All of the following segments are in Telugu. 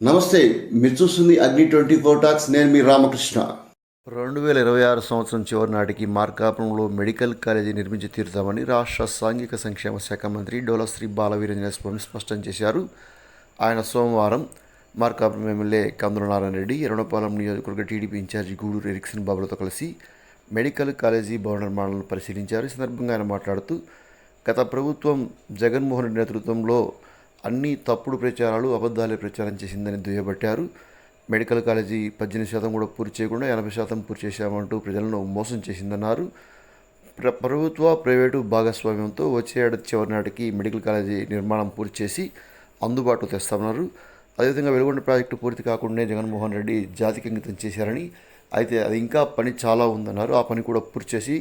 నమస్తే మీరు చూస్తుంది అగ్ని ట్వంటీ ఫోర్ టాక్స్ నేను మీ రామకృష్ణ. రెండు వేల ఇరవై ఆరు సంవత్సరం చివరి నాటికి మార్కాపురంలో మెడికల్ కాలేజీ నిర్మించి తీరుతామని రాష్ట్ర సాంఘిక సంక్షేమ శాఖ మంత్రి డోలశ్రీ బాలవీరంజన స్వామి స్పష్టం చేశారు. ఆయన సోమవారం మార్కాపురం ఎమ్మెల్యే కందుల నారాయణ రెడ్డి ఎరణపాలెం నియోజకవర్గ టీడీపీ ఇన్ఛార్జి గూడూరు ఎరిక్సన్ బాబులతో కలిసి మెడికల్ కాలేజీ భవన నిర్మాణాలను పరిశీలించారు. ఈ సందర్భంగా ఆయన మాట్లాడుతూ గత ప్రభుత్వం జగన్మోహన్ రెడ్డి నేతృత్వంలో అన్ని తప్పుడు ప్రచారాలు అబద్ధాలే ప్రచారం చేసిందని దుయ్యబట్టారు. మెడికల్ కాలేజీ పద్దెనిమిది శాతం కూడా పూర్తి చేయకుండా ఎనభై శాతం పూర్తి చేశామంటూ ప్రజలను మోసం చేసిందన్నారు. ప్ర ప్రభుత్వ ప్రైవేటు భాగస్వామ్యంతో వచ్చే ఏడాది చివరి నాటికి మెడికల్ కాలేజీ నిర్మాణం పూర్తి చేసి అందుబాటులో తెస్తామన్నారు అదేవిధంగా వెలుగొండ ప్రాజెక్టు పూర్తి కాకుండానే జగన్మోహన్ రెడ్డి జాతికి అంకితం చేశారని అయితే అది ఇంకా పని చాలా ఉందన్నారు. ఆ పని కూడా పూర్తి చేసి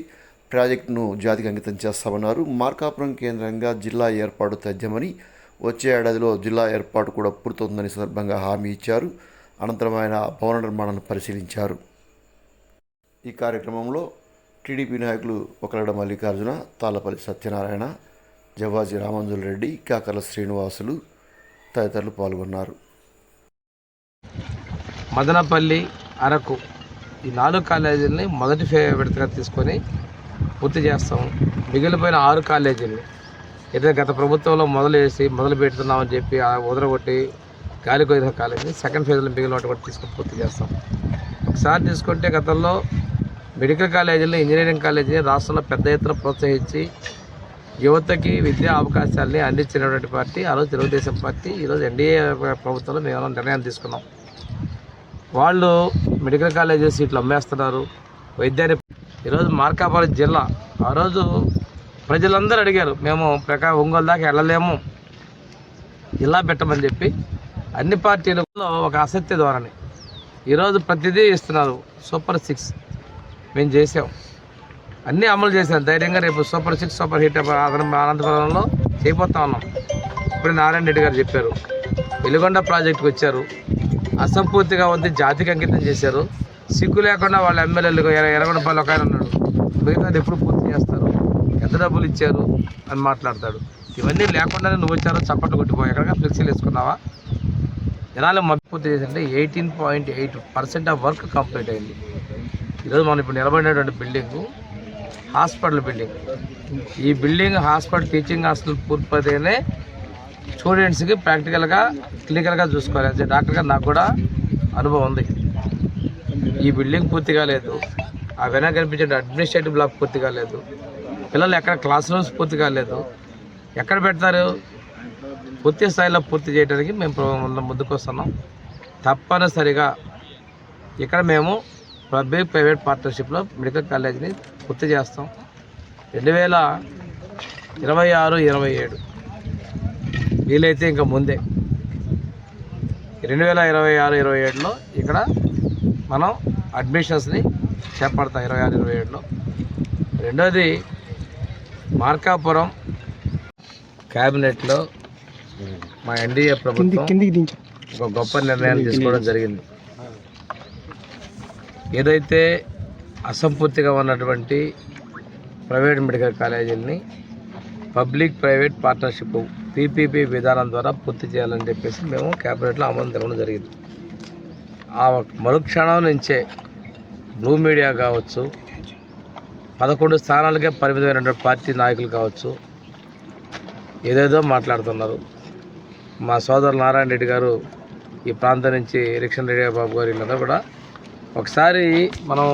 ప్రాజెక్టును జాతికి అంకితం చేస్తామన్నారు. మార్కాపురం కేంద్రంగా జిల్లా ఏర్పాటు తథ్యమని వచ్చే ఏడాదిలో జిల్లా ఏర్పాటు కూడా పూర్తవుతుందని సందర్భంగా హామీ ఇచ్చారు. అనంతరం ఆయన భవన నిర్మాణాన్ని పరిశీలించారు. ఈ కార్యక్రమంలో టీడీపీ నాయకులు ఒకలడ మల్లికార్జున తాళ్ళపల్లి సత్యనారాయణ జవాజీ రామంజుల రెడ్డి కాకర్ల శ్రీనివాసులు తదితరులు పాల్గొన్నారు. మదనపల్లి అరకు ఈ నాలుగు కాలేజీలని మొదటి ఫే విడతగా తీసుకొని పూర్తి చేస్తాం. మిగిలిపోయిన ఆరు కాలేజీలు ఏదైతే గత ప్రభుత్వంలో మొదలు వేసి మొదలు పెడుతున్నామని చెప్పి ఆ వదలగొట్టి గాలికి వదిలిన కాలేజీ సెకండ్ ఫేజ్లో మిగిలిన వాటి కూడా తీసుకొని పూర్తి చేస్తాం. ఒకసారి తీసుకుంటే గతంలో మెడికల్ కాలేజీలు ఇంజనీరింగ్ కాలేజీని రాష్ట్రంలో పెద్ద ఎత్తున ప్రోత్సహించి యువతకి విద్యా అవకాశాలని అందించినటువంటి పార్టీ ఆ రోజు తెలుగుదేశం పార్టీ ఈరోజు ఎన్డీఏ ప్రభుత్వంలో మేము నిర్ణయం తీసుకున్నాం. వాళ్ళు మెడికల్ కాలేజీ సీట్లు అమ్మేస్తున్నారు. వైద్యాన్ని ఈరోజు మార్కాపురం జిల్లా ఆ రోజు ప్రజలందరూ అడిగారు మేము ప్రకా ఒంగోలు దాకా వెళ్ళలేము ఇలా పెట్టమని చెప్పి అన్ని పార్టీలలో ఒక ఆసక్తి ధోరణి. ఈరోజు ప్రతిదీ ఇస్తున్నారు సూపర్ సిక్స్ మేము చేసాం. అన్నీ అమలు చేశాం ధైర్యంగా రేపు సూపర్ సిక్స్ సూపర్ హిట్ అనంతపురంలో చేయబోతా ఉన్నాం. ఇప్పుడు నారాయణ రెడ్డి గారు చెప్పారు. వెలుగొండ ప్రాజెక్టుకి వచ్చారు. అసంపూర్తిగా ఉంది జాతికి అంకితం చేశారు. సిగ్గు లేకుండా వాళ్ళ ఎమ్మెల్యేలు ఎరగొండపల్లి ఒక ఆయన ఉన్నాడు. మిగతాది ఎప్పుడు పూర్తి చేస్తారు? ఎంత డబ్బులు ఇచ్చారు అని మాట్లాడతాడు. ఇవన్నీ లేకుండానే నువ్వు వచ్చారో చప్పట్లు కొట్టిపోయి ఎక్కడికి ఫ్లెక్సీలు వేసుకున్నావా జనాలు మబ్బి పూర్తి eighteen point eight percent of work complete అయింది. ఈరోజు మనం ఇప్పుడు నిలబడినటువంటి బిల్డింగ్ హాస్పిటల్ బిల్డింగ్. ఈ బిల్డింగ్ హాస్పిటల్ టీచింగ్ హాస్టల్ పూర్తిపోతేనే స్టూడెంట్స్కి ప్రాక్టికల్గా క్లినికల్గా చూసుకోవాలి. అంటే డాక్టర్గా నాకు కూడా అనుభవం ఉంది. ఈ బిల్డింగ్ పూర్తి కాలేదు ఆ వెనక కనిపించే అడ్మినిస్ట్రేటివ్ బ్లాక్ పూర్తి కాలేదు పిల్లలు ఎక్కడ క్లాస్ రూమ్స్ పూర్తి కాలేదు. ఎక్కడ పెడతారు? పూర్తి స్థాయిలో పూర్తి చేయడానికి మేము ప్ర- ముందుకు వస్తున్నాం. తప్పనిసరిగా ఇక్కడ మేము పబ్లిక్ ప్రైవేట్ పార్ట్నర్షిప్లో మెడికల్ కాలేజీని పూర్తి చేస్తాం. రెండు వేల ఇరవై ఆరు ఇరవై ఏడు వీలైతే ఇంకా ముందే. రెండు వేల ఇరవై ఆరు ఇరవై ఏడులో ఇక్కడ మనం అడ్మిషన్స్ని చేపడతాం. ఇరవై ఆరు ఇరవై ఏడులో రెండోది మార్కాపురం క్యాబినెట్లో మా ఎన్డీఏ ప్రభుత్వం ఒక గొప్ప నిర్ణయాలు తీసుకోవడం జరిగింది. ఏదైతే అసంపూర్తిగా ఉన్నటువంటి ప్రైవేట్ మెడికల్ కాలేజీలని పబ్లిక్ ప్రైవేట్ పార్ట్నర్షిప్ పీపీపీ విధానం ద్వారా పూర్తి చేయాలని చెప్పేసి మేము క్యాబినెట్లో ఆమోదం తెలవడం జరిగింది. ఆ మరుక్షణం నుంచే బ్లూ మీడియా కావచ్చు పదకొండు స్థానాలకే పరిమితమైనటువంటి పార్టీ నాయకులు కావచ్చు. ఏదేదో మాట్లాడుతున్నారు. మా సోదరు నారాయణ రెడ్డి గారు ఈ ప్రాంతం నుంచి ఎలక్షన్ రెడ్డి బాబు గారు వీళ్ళందరూ కూడా. ఒకసారి మనం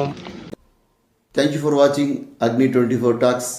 thank you for watching Agni twenty four talks